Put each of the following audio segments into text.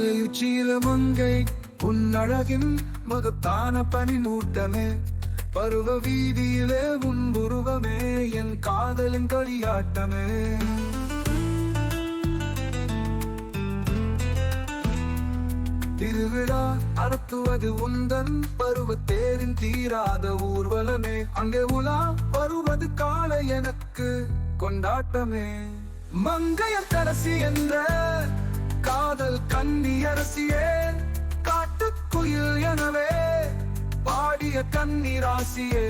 மலையுச்சியில மங்கை உன்னழகின் மகத்தான பனி பனிமூட்டமே. பருவ வீதியிலே உன் உருவமே என் காதலின் களியாட்டமே. திருவிழா நடத்துவது உந்தன் பருவத்தேரின் தீராத ஊர்வலமே. அங்கே உலா வருவது காலை எனக்கு கொண்டாட்டமே. மங்கையரசி என்ற காதல் கன்னி அரசியே காட்டுக்குயில் எனவே பாடிய கண்ணீராசியே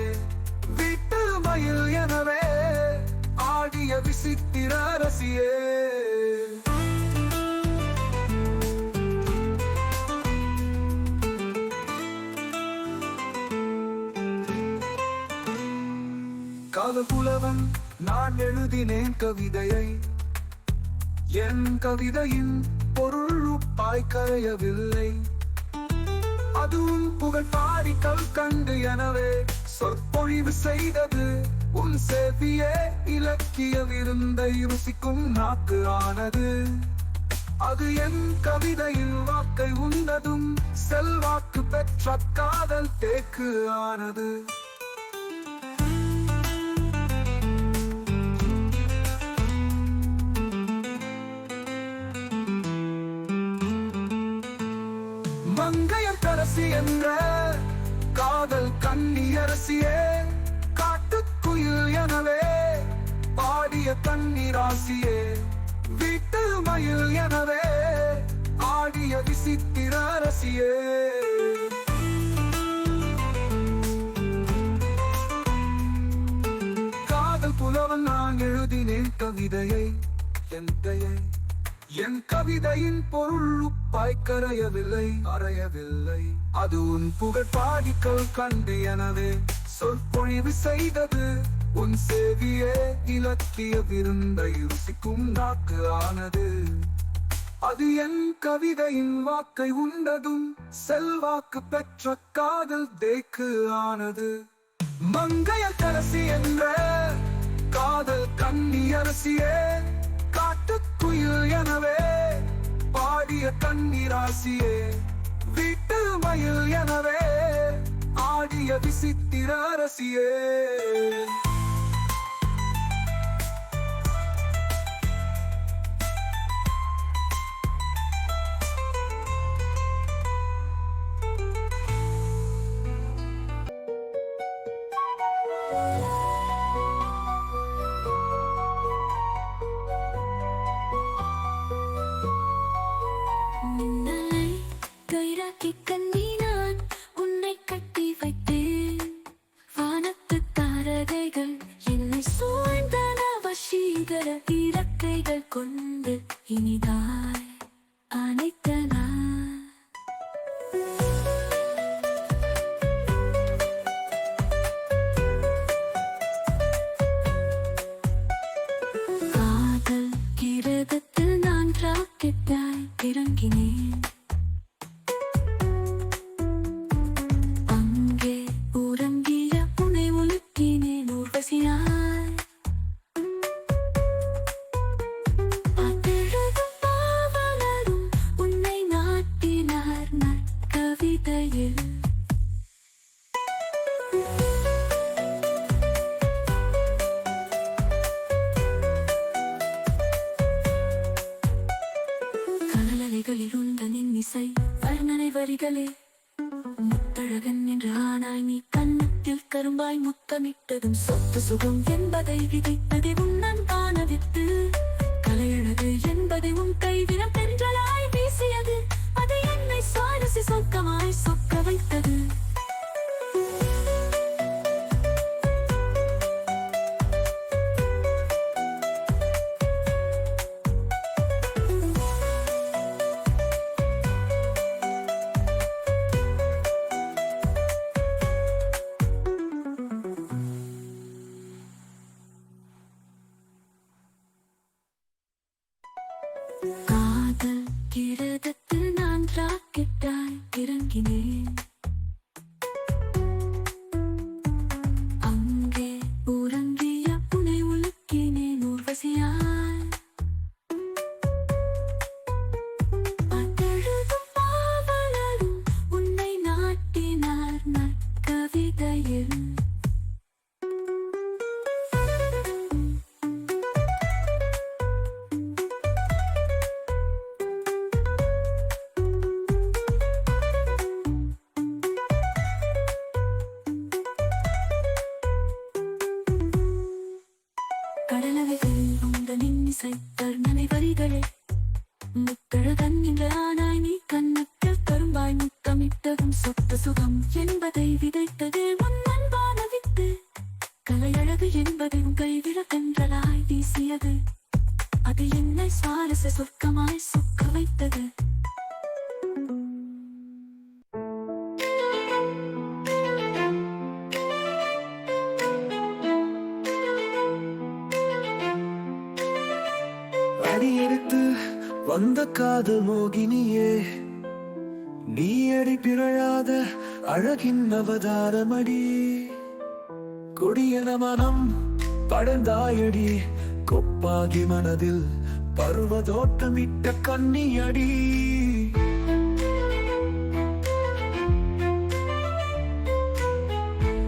வீட்டு மயில் எனவே ஆடிய விசித்திர அரசியே. காலபுலவன் நான் எழுதினேன் கவிதையை. என் கவிதையின் பொருள் உப்பாய் கரையவில்லை. அதுவும் புகழ் பாடி கல் கண்டு எனவே சொற்பொழிவு செய்தது உன் செவியே இலக்கிய விருந்தை ருசிக்கும் நாக்கு ஆனது. அது என் கவிதையில் வாக்கை உண்டதும் செல்வாக்கு பெற்ற காதல் தேக்கு ஆனது. அரசியே காட்டுக்குயில் எனவே பாடிய தண்ணீராசியே வீட்டு மயில் எனவே ஆடிய விசித்திர அரசியே. காதல் புலவன் நான் எழுதினேன் கவிதையை என் கையை என் கவிதையின் பொருள் பாய்க்கரையவில்லை அறையவில்லை. அது உன் புகழ் பாடிக்கள் கண்டு எனது சொற்பொழிவு செய்தது உன் சேவியே இலக்கிய விருந்த ருசிக்கும் நாக்கு ஆனது. அது என் கவிதையின் வாக்கை உண்டதும் செல்வாக்கு பெற்ற காதல் தேக்கு ஆனது. மங்கைய கரசி என்ற காதல் கண்ணி அரசியே காட்டுக்குயில் எனவே பாடிய கண்ணீராசியே வீட்டு மயில் எனவே ஆடிய விசித்திர ரசியே. கலையழகு என்பதை உன் கைவிரம் காதல் நான் ராக்கெட்டாய் இறங்கினேன். முத்தழகன் என்ற ஆனாய் நீ கண்ணத்தில் கரும்பாய் முத்தமிட்டதும் சொத்த சுகம் என்பதை விதைத்தது உன் அன்பான வித்து. கலையழகு என்பது உன் கைவிழக்கன்றலாய் வீசியது. அது என்னை சுவாரச சொர்க்கமாய் சொக்க வைத்தது. அடியெடுத்து வந்த காதல் மோகினியே நீ அடி பிறழாத அழகின் அவதாரமடி. கொடியன மனம் படந்தாயடி கொப்பாகி மனதில் பருவதோட்டமிட்ட கன்னியடி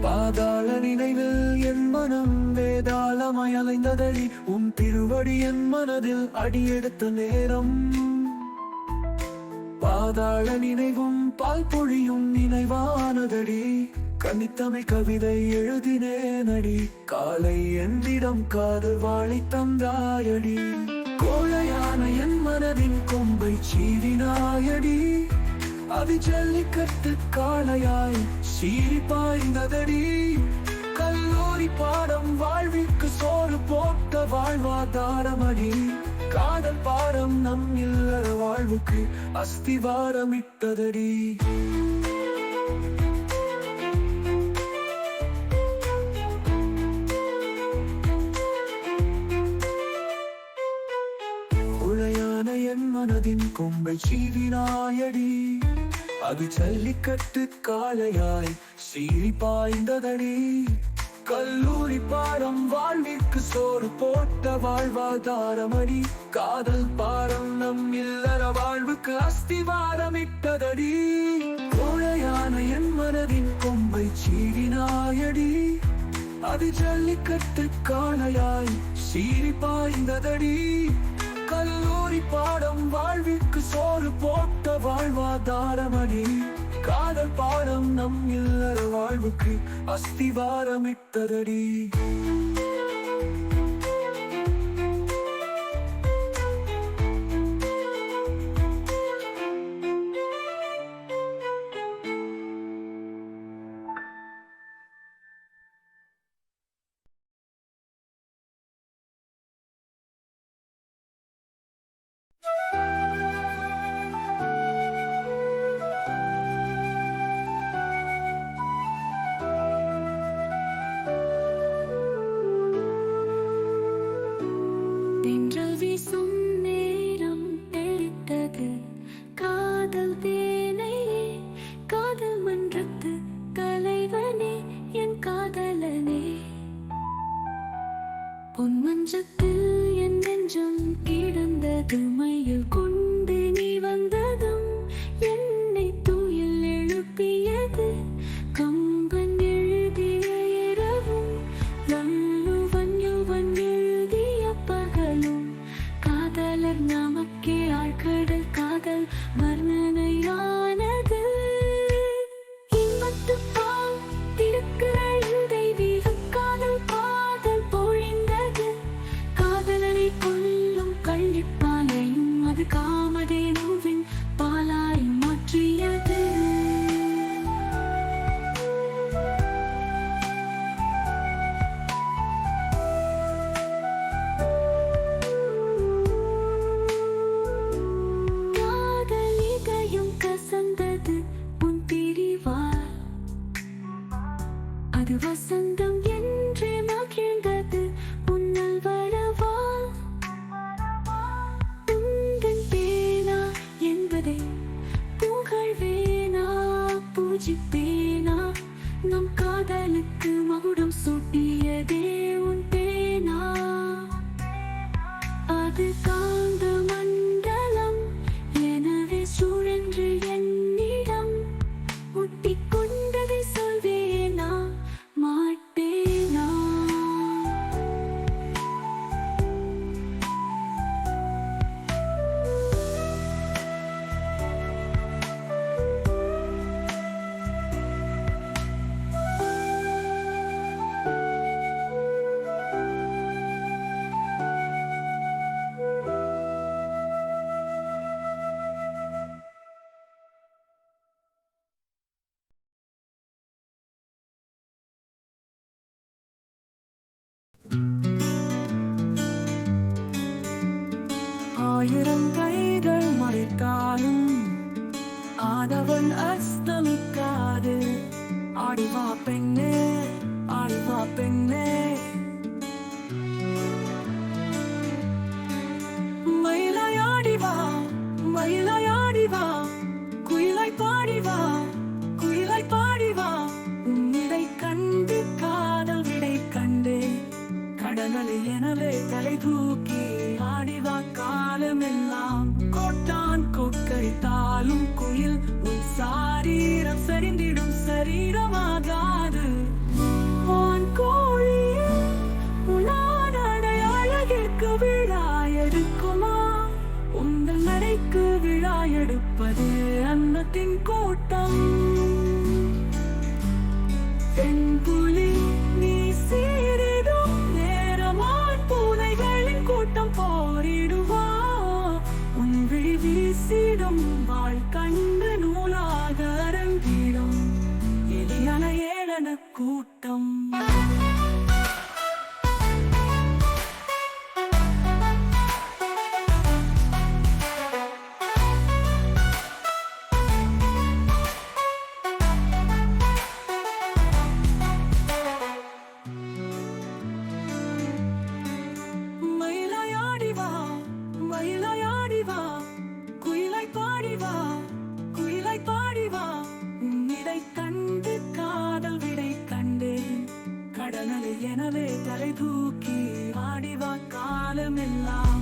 பாதாள நினைவில் என் மனம் வே வேதாளமாய் அலைந்ததடி உன் திருவடி என் மனதில் அடியெடுத்த நேரம். பாதாள நினைவும் பால் பொழியும் நினைவானதடி கனித்தமை கவிதை எழுதினேனடி காலை என்னிடம் காது வாழி தந்தாயடி. கோழையான என் மனதின் கொம்பை சீறினாயடி அது ஜல்லிக்கட்டு காளையாய் சீறி பாய்ந்ததடி. கல்லூரி பாடம் வாழ்விற்கு சோறு போட்ட வாழ்வாதாரமடி. காதல் பாடம் நம் இல்லற வாழ்வுக்கு அஸ்திவாரமிட்டதடி. உளையான என் மனதின் கொம்பை சீவினாயடி. அது ஜல்லிக்கட்டு காளையாய் சீறி பாய்ந்ததடி. கல்லூரி பாடம் வாழ்விற்கு சோறு போட்ட வாழ்வாதாரமடி. காதல் பாடம் நம் இல்லற வாழ்வுக்கு அஸ்திவாரமிட்டதடி. கோழையான என் மனதின் கொம்பை சீடினாயடி அது ஜல்லிக்கட்டு காளையாய் சீறி பாய்ந்ததடி. கல்லூரி பாடம் வாழ்விற்கு சோறு போட்ட வாழ்வாதாரமடி. காதல் பாடம் நம் இல்லற வாழ்வுக்கு அஸ்திவாரமிட்டதடி. ஆடவன் அஸ்தமிக்காது ஆடிவா பெண்ணே ஆடிவா பெண்ணே. எடுப்பது அன்னத்தின் கூட்டம். Salem in love.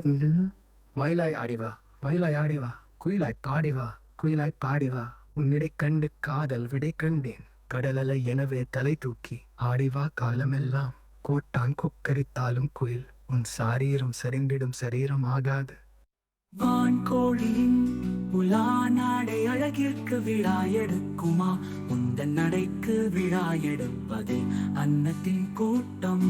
என்று மயிலாய் ஆடிவா மயிலாய் ஆடிவா குயிலாய் பாடிவா குயிலாய் பாடிவா. உன்னிடை கண்டு காதல் விடை கண்டேன். கடலலை எனவே தலை தூக்கி ஆடிவா காலமெல்லாம். கோட்டான் கொக்கரித்தாலும் குயில் உன் சாரீரம் சரிந்திடும் சரீரம் ஆகாது. வான்கோழியின் உலா நாடை அழகிற்கு விழா எடுக்குமா? உந்தன் நடைக்கு விழா எடுப்பது அன்னத்தின் கூட்டம்.